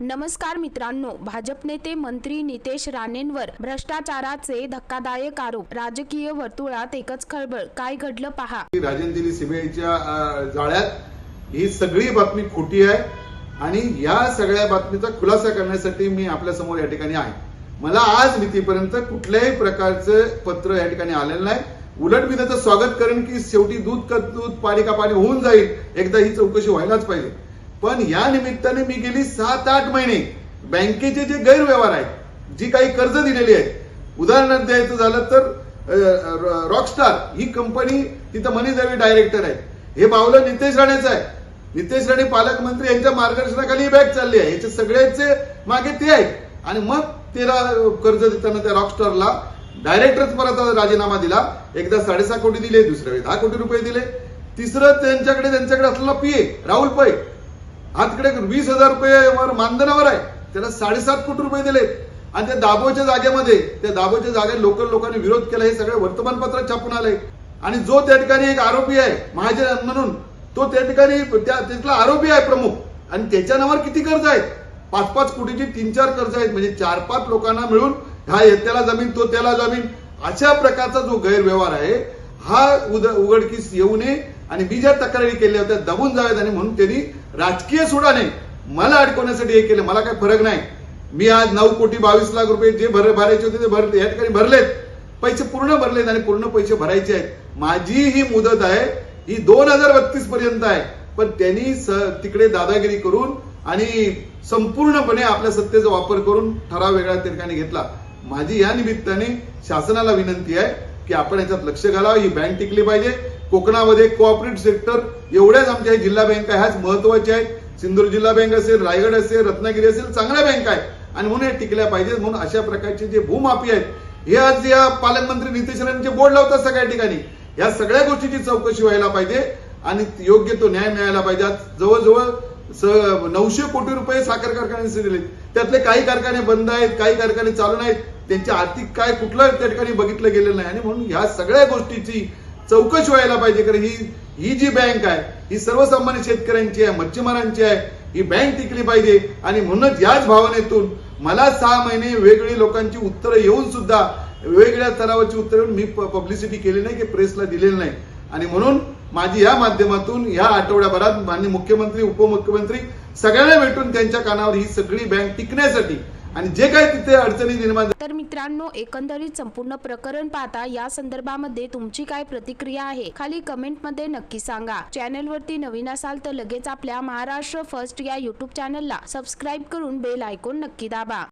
नमस्कार मित्रांनो भाजप नेते मंत्री नितेश राणेंवर भ्रष्टाचाराचे धक्कादायक आरोप राजकीय वर्तुळात एकच खळबळ काय घडलं पहा. राजेंद्री सीबीआयच्या जाळ्यात ही सगळी बातमी खोटी आहे आणि या सगळ्या बातमीचा खुलासा करण्यासाठी मी आपल्यासमोर या ठिकाणी आहे. मला आज मितीपर्यंत कुठल्याही प्रकारचं पत्र या ठिकाणी आलेलं नाही. उलट मी त्याचं स्वागत करेन की शेवटी दूध का दूध पाणी का पाणी होऊन जाईल. एकदा ही चौकशी व्हायलाच पाहिजे. पण या निमित्ताने मी गेली सात आठ महिने बँकेचे जे गैरव्यवहार आहेत जी काही कर्ज दिलेली आहेत उदाहरणार्थ द्यायचं झालं तर रॉकस्टार ही कंपनी तिथं मनी जावी डायरेक्टर आहे. हे बावलं नितेश राणेचं आहे. नितेश राणे पालकमंत्री यांच्या मार्गदर्शनाखाली ही बॅग चालली आहे. याचे सगळ्याचे मागे ते आहेत. आणि मग तेरा कर्ज देताना त्या रॉकस्टारला डायरेक्टरच परत राजीनामा दिला. एकदा साडेसहा कोटी दिले दुसऱ्या वेळी दहा कोटी रुपये दिले. तिसरं त्यांच्याकडे त्यांच्याकडे असलेला पीए राहुल पै. आजकडे तिकडे वीस हजार रुपये वर मानधनावर आहे. त्याला साडेसात कोटी रुपये दिलेत आणि त्या दाबोच्या जागेमध्ये त्या दाबोच्या जागेत लोकल लोकांनी विरोध केला हे सगळे वर्तमानपत्रात छापून आले. आणि जो त्या ठिकाणी एक आरोपी आहे महाजन म्हणून तो त्या ठिकाणी त्या तिथला आरोपी आहे प्रमुख. आणि त्याच्या नावावर किती कर्ज आहेत? पाच पाच कोटीची तीन चार कर्ज आहेत. म्हणजे चार पाच लोकांना मिळून हा त्याला जमीन तो त्याला जमीन. अशा प्रकारचा जो गैरव्यवहार आहे हा उद उघडकीस येऊ नये. आणि मी ज्या तक्रारी केल्या होत्या दबून जाव्यात आणि म्हणून त्यांनी राजकीय सुडाने मला अडकवण्यासाठी हे केलं. मला काही फरक नाही. मी आज नऊ कोटी बावीस लाख रुपये जे भर भरायचे होते ते भरले या ठिकाणी भरलेत. पैसे पूर्ण भरलेत आणि पूर्ण पैसे भरायचे आहेत. माझी ही मुदत आहे ही दोन हजार बत्तीस पर्यंत आहे. पण त्यांनी स- तिकडे दादागिरी करून आणि संपूर्णपणे आपल्या सत्तेचा वापर करून ठराव वेगळ्या ठिकाणी घेतला. माझी या निमित्ताने शासनाला विनंती आहे की आपण याच्यात लक्ष घालावं ही बँक टिकली पाहिजे. कोकणामध्ये कोऑपरेटिव्ह सेक्टर एवढ्याच आमच्या जिल्हा बँका ह्याच महत्त्वाच्या आहेत. सिंधूर जिल्हा बँक असेल रायगड असेल रत्नागिरी असेल चांगल्या बँका आहेत. आणि म्हणून हे टिकल्या पाहिजेत म्हणून अशा प्रकारचे जे भूमाफी आहेत हे आज या पालकमंत्री नितेश राणेंचे बोर्ड लावतात सगळ्या ठिकाणी. या सगळ्या गोष्टीची चौकशी व्हायला पाहिजे आणि योग्य तो न्याय मिळायला पाहिजे. आज जवळजवळ स- नऊशे कोटी रुपये साखर कारखान्यांचे दिले त्यातले काही कारखाने बंद आहेत काही कारखाने चालू नाहीत. त्यांचे आर्थिक काय कुठलं त्या ठिकाणी बघितलं गेलेलं नाही. आणि म्हणून ह्या सगळ्या गोष्टीची चौकशी व्हायला पाहिजे. कारण ही ही जी बँक आहे ही सर्वसामान्य शेतकऱ्यांची आहे मच्छीमारांची आहे ही बँक टिकली पाहिजे. आणि म्हणूनच याच भावनेतून मला सहा महिने वेगळी लोकांची उत्तरं येऊन सुद्धा वेगवेगळ्या स्तरावरची उत्तरं येऊन मी पब्लिसिटी केली नाही की प्रेसला दिलेली नाही. आणि म्हणून माझी या माध्यमातून या आठवड्याभरात माननीय मुख्यमंत्री उपमुख्यमंत्री सगळ्यांना भेटून त्यांच्या कानावर ही सगळी बँक टिकण्यासाठी आणि जे काही तिथे अडचणी निर्माण तर मित्रांनो एकंदरीत संपूर्ण प्रकरण पाहता या संदर्भामध्ये तुमची काय प्रतिक्रिया आहे? खाली कमेंटमध्ये नक्की सांगा. चॅनलवरती नवीन असाल तर लगेच आपल्या महाराष्ट्र फर्स्ट या युट्यूब चॅनलला सबस्क्राईब करून बेल आयकॉन नक्की दाबा.